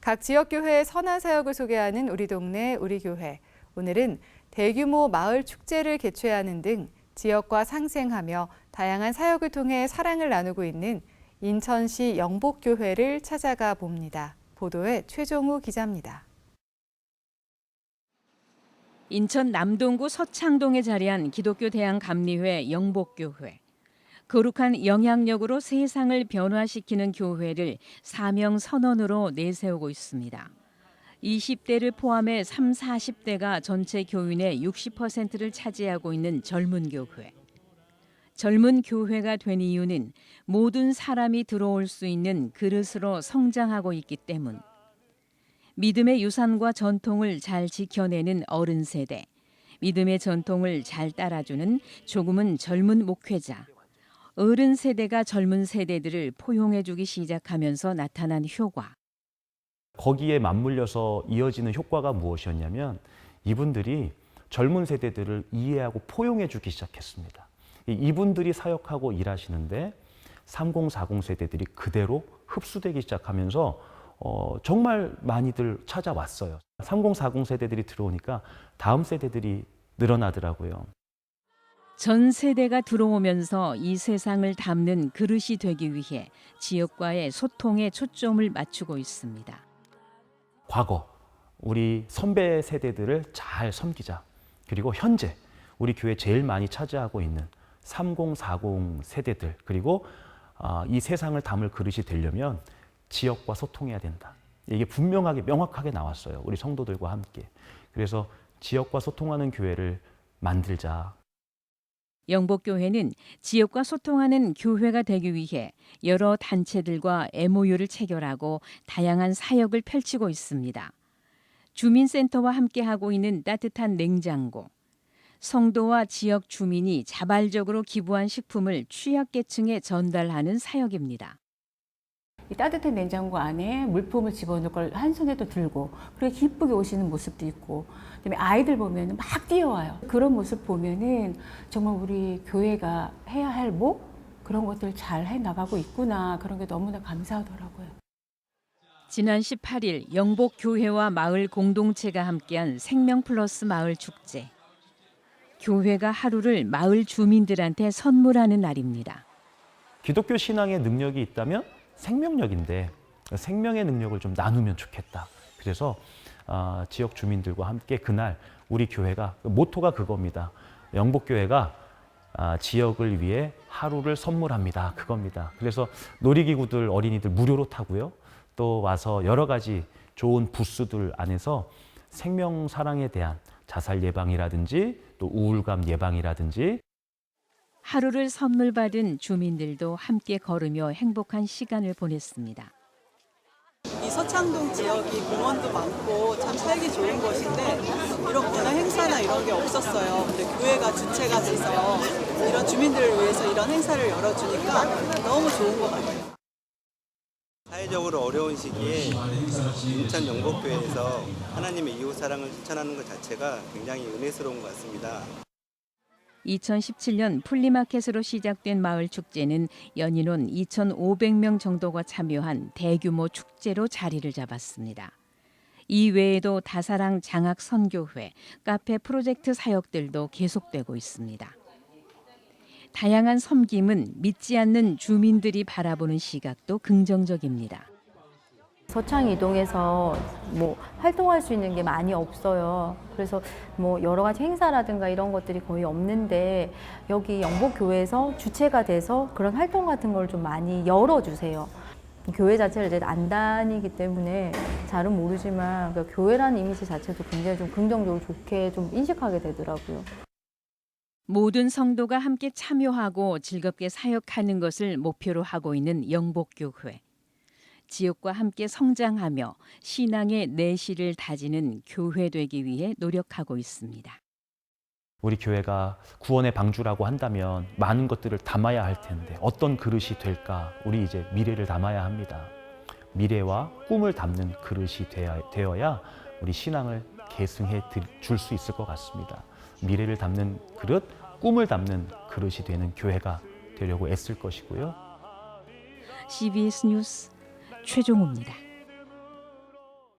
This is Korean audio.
각 지역교회의 선한 사역을 소개하는 우리 동네 우리 교회. 오늘은 대규모 마을 축제를 개최하는 등 지역과 상생하며 다양한 사역을 통해 사랑을 나누고 있는 인천시 영복교회를 찾아가 봅니다. 보도에 최종우 기자입니다. 인천 남동구 서창동에 자리한 기독교 대한 감리회 영복교회. 거룩한 영향력으로 세상을 변화시키는 교회를 사명 선언으로 내세우고 있습니다. 20대를 포함해 3, 40대가 전체 교인의 60%를 차지하고 있는 젊은 교회. 젊은 교회가 된 이유는 모든 사람이 들어올 수 있는 그릇으로 성장하고 있기 때문. 믿음의 유산과 전통을 잘 지켜내는 어른 세대, 믿음의 전통을 잘 따라주는 조금은 젊은 목회자, 어른 세대가 젊은 세대들을 포용해주기 시작하면서 나타난 효과. 거기에 맞물려서 이어지는 효과가 무엇이었냐면 이분들이 젊은 세대들을 이해하고 포용해 주기 시작했습니다. 이- 이분들이 사역하고 일하시는데 3040 세대들이 그대로 흡수되기 시작하면서 어, 정말 많이들 찾아왔어요. 3040 세대들이 들어오니까 다음 세대들이 늘어나더라고요. 전 세대가 들어오면서 이 세상을 담는 그릇이 되기 위해 지역과의 소통에 초점을 맞추고 있습니다. 과거 우리 선배 세대들을 잘 섬기자. 그리고 현재 우리 교회 제일 많이 차지하고 있는 3040 세대들 그리고 아, 이 세상을 담을 그릇이 되려면 지역과 소통해야 된다. 이게 분명하게 명확하게 나왔어요. 우리 성도들과 함께. 그래서 지역과 소통하는 교회를 만들자. 영복교회는 지역과 소통하는 교회가 되기 위해 여러 단체들과 MOU를 체결하고 다양한 사역을 펼치고 있습니다. 주민센터와 함께하고 있는 따뜻한 냉장고, 성도와 지역 주민이 자발적으로 기부한 식품을 취약계층에 전달하는 사역입니다. 이 따뜻한 냉장고 안에 물품을 집어넣을 걸 한 손에 또 들고 그렇게 기쁘게 오시는 모습도 있고 그다음에 아이들 보면 막 뛰어와요. 그런 모습 보면은 정말 우리 교회가 해야 할목 그런 것들 잘 해 나가고 있구나 그런 게 너무나 감사하더라고요. 지난 18일 영복 교회와 마을 공동체가 함께한 생명 플러스 마을 축제. 교회가 하루를 마을 주민들한테 선물하는 날입니다. 기독교 신앙의 능력이 있다면 생명력인데 생명의 능력을 좀 나누면 좋겠다. 그래서 아, 지역 주민들과 함께 그날 우리 교회가 모토가 그겁니다. 영복교회가 아, 지역을 위해 하루를 선물합니다. 그겁니다. 그래서 놀이기구들 어린이들 무료로 타고요. 또 와서 여러 가지 좋은 부스들 안에서 생명 사랑에 대한 자살 예방이라든지 또 우울감 예방이라든지 하루를 선물 받은 주민들도 함께 걸으며 행복한 시간을 보냈습니다. 이 서창동 지역이 공원도 많고 참 살기 좋은 곳인데 이런 문화 행사나 이런 게 없었어요. 근데 교회가 주체가 돼서 이런 주민들을 위해서 이런 행사를 열어주니까 너무 좋은 것 같아요. 사회적으로 어려운 시기에 인천 영복교회에서 하나님의 이웃 사랑을 실천하는 것 자체가 굉장히 은혜스러운 것 같습니다. 2017년 플리마켓으로 시작된 마을 축제는 연인원 2,500명 정도가 참여한 대규모 축제로 자리를 잡았습니다. 이 외에도 다사랑 장학 선교회, 카페 프로젝트 사역들도 계속되고 있습니다. 다양한 섬김은 믿지 않는 주민들이 바라보는 시각도 긍정적입니다. 서창 이동에서 뭐 활동할 수 있는 게 많이 없어요. 그래서 뭐 여러 가지 행사라든가 이런 것들이 거의 없는데 여기 영복교회에서 주체가 돼서 그런 활동 같은 걸 좀 많이 열어주세요. 교회 자체를 이제 안 다니기 때문에 잘은 모르지만 그 교회라는 이미지 자체도 굉장히 좀 긍정적으로 좋게 좀 인식하게 되더라고요. 모든 성도가 함께 참여하고 즐겁게 사역하는 것을 목표로 하고 있는 영복교회. 지역과 함께 성장하며 신앙의 내실을 다지는 교회 되기 위해 노력하고 있습니다. 우리 교회가 구원의 방주라고 한다면 많은 것들을 담아야 할 텐데 어떤 그릇이 될까? 우리 이제 미래를 담아야 합니다. 미래와 꿈을 담는 그릇이 되어야, 우리 신앙을 계승해 줄 수 있을 것 같습니다. 미래를 담는 그릇, 꿈을 담는 그릇이 되는 교회가 되려고 애쓸 것이고요. CBS 뉴스 최종우입니다.